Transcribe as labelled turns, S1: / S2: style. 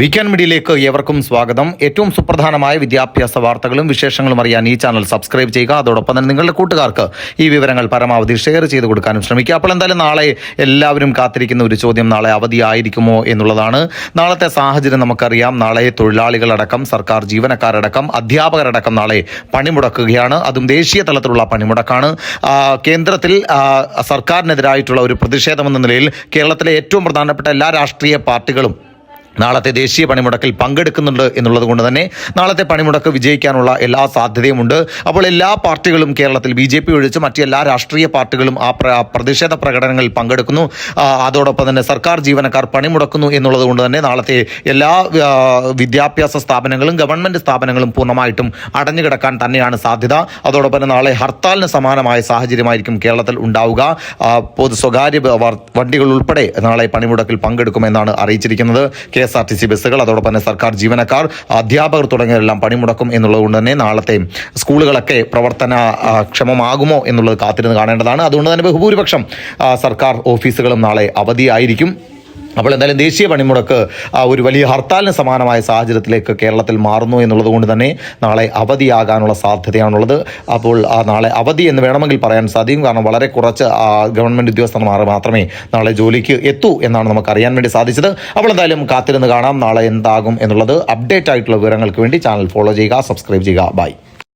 S1: Weekend മീഡിയയിലേക്ക് ഏവർക്കും സ്വാഗതം. ഏറ്റവും സുപ്രധാനമായ വിദ്യാഭ്യാസ വാർത്തകളും വിശേഷങ്ങളും അറിയാൻ ഈ ചാനൽ സബ്സ്ക്രൈബ് ചെയ്യുക. അതോടൊപ്പം തന്നെ നിങ്ങളുടെ കൂട്ടുകാർക്ക് ഈ വിവരങ്ങൾ പരമാവധി ഷെയർ ചെയ്ത് കൊടുക്കാനും ശ്രമിക്കുക. അപ്പോൾ എന്തായാലും നാളെ എല്ലാവരും കാത്തിരിക്കുന്ന ഒരു ചോദ്യം നാളെ അവധിയായിരിക്കുമോ എന്നുള്ളതാണ്. നാളത്തെ സാഹചര്യം നമുക്കറിയാം. നാളെ തൊഴിലാളികളടക്കം സർക്കാർ ജീവനക്കാരടക്കം അധ്യാപകരടക്കം നാളെ പണിമുടക്കുകയാണ്. അതും ദേശീയ തലത്തിലുള്ള പണിമുടക്കാണ്. കേന്ദ്രത്തിൽ സർക്കാരിനെതിരായിട്ടുള്ള ഒരു പ്രതിഷേധമെന്ന നിലയിൽ കേരളത്തിലെ ഏറ്റവും പ്രധാനപ്പെട്ട എല്ലാ രാഷ്ട്രീയ പാർട്ടികളും നാളത്തെ ദേശീയ പണിമുടക്കിൽ പങ്കെടുക്കുന്നുണ്ട് എന്നുള്ളത് കൊണ്ട് തന്നെ നാളത്തെ പണിമുടക്ക് വിജയിക്കാനുള്ള എല്ലാ സാധ്യതയുമുണ്ട്. അപ്പോൾ എല്ലാ പാർട്ടികളും കേരളത്തിൽ ബി ജെ പി ഒഴിച്ച് മറ്റെല്ലാ രാഷ്ട്രീയ പാർട്ടികളും ആ പ്ര- പ്രതിഷേധ പ്രകടനങ്ങളിൽ പങ്കെടുക്കുന്നു. അതോടൊപ്പം തന്നെ സർക്കാർ ജീവനക്കാർ പണിമുടക്കുന്നു എന്നുള്ളത് കൊണ്ട് തന്നെ നാളത്തെ എല്ലാ വിദ്യാഭ്യാസ സ്ഥാപനങ്ങളും ഗവൺമെന്റ് സ്ഥാപനങ്ങളും പൂർണമായിട്ടും അടഞ്ഞുകിടക്കാൻ തന്നെയാണ് സാധ്യത. അതോടൊപ്പം തന്നെ നാളെ ഹർത്താലിന് സമാനമായ സാഹചര്യമായിരിക്കും കേരളത്തിൽ ഉണ്ടാവുക. പൊതു സ്വകാര്യ വണ്ടികൾ ഉൾപ്പെടെ നാളെ പണിമുടക്കിൽ പങ്കെടുക്കുമെന്നാണ് അറിയിച്ചിരിക്കുന്നത്. K S R T C ബസ്സുകൾ അതോടൊപ്പം തന്നെ സർക്കാർ ജീവനക്കാർ അധ്യാപകർ തുടങ്ങിയവരെല്ലാം പണിമുടക്കും എന്നുള്ളത് കൊണ്ട് തന്നെ നാളത്തെ സ്കൂളുകളൊക്കെ പ്രവർത്തന ക്ഷമമാകുമോ എന്നുള്ളത് കാത്തിരുന്ന് കാണേണ്ടതാണ്. അതുകൊണ്ട് തന്നെ ബഹുഭൂരിപക്ഷം സർക്കാർ ഓഫീസുകളും നാളെ അവധിയായിരിക്കും. അപ്പോൾ എന്തായാലും ദേശീയ പണിമുടക്ക് ഒരു വലിയ ഹർത്താലിന് സമാനമായ സാഹചര്യത്തിലേക്ക് കേരളത്തിൽ മാറുന്നു എന്നുള്ളത് കൊണ്ട് തന്നെ നാളെ അവധിയാകാനുള്ള സാധ്യതയാണുള്ളത്. അപ്പോൾ ആ നാളെ അവധി എന്ന് വേണമെങ്കിൽ പറയാൻ സാധിക്കും. കാരണം വളരെ കുറച്ച് ആ, ഗവൺമെന്റ് ഉദ്യോഗസ്ഥന്മാർ മാത്രമേ നാളെ ജോലിക്ക് എത്തൂ എന്നാണ് നമുക്ക് അറിയാൻ വേണ്ടി സാധിച്ചത്. അപ്പോൾ എന്തായാലും കാത്തിരുന്ന് കാണാം. നാളെ എന്താകും എന്നുള്ളത് അപ്ഡേറ്റ് ആയിട്ടുള്ള വിവരങ്ങൾക്ക് വേണ്ടി ചാനൽ ഫോളോ ചെയ്യുക സബ്സ്ക്രൈബ് ചെയ്യുക. ബൈ.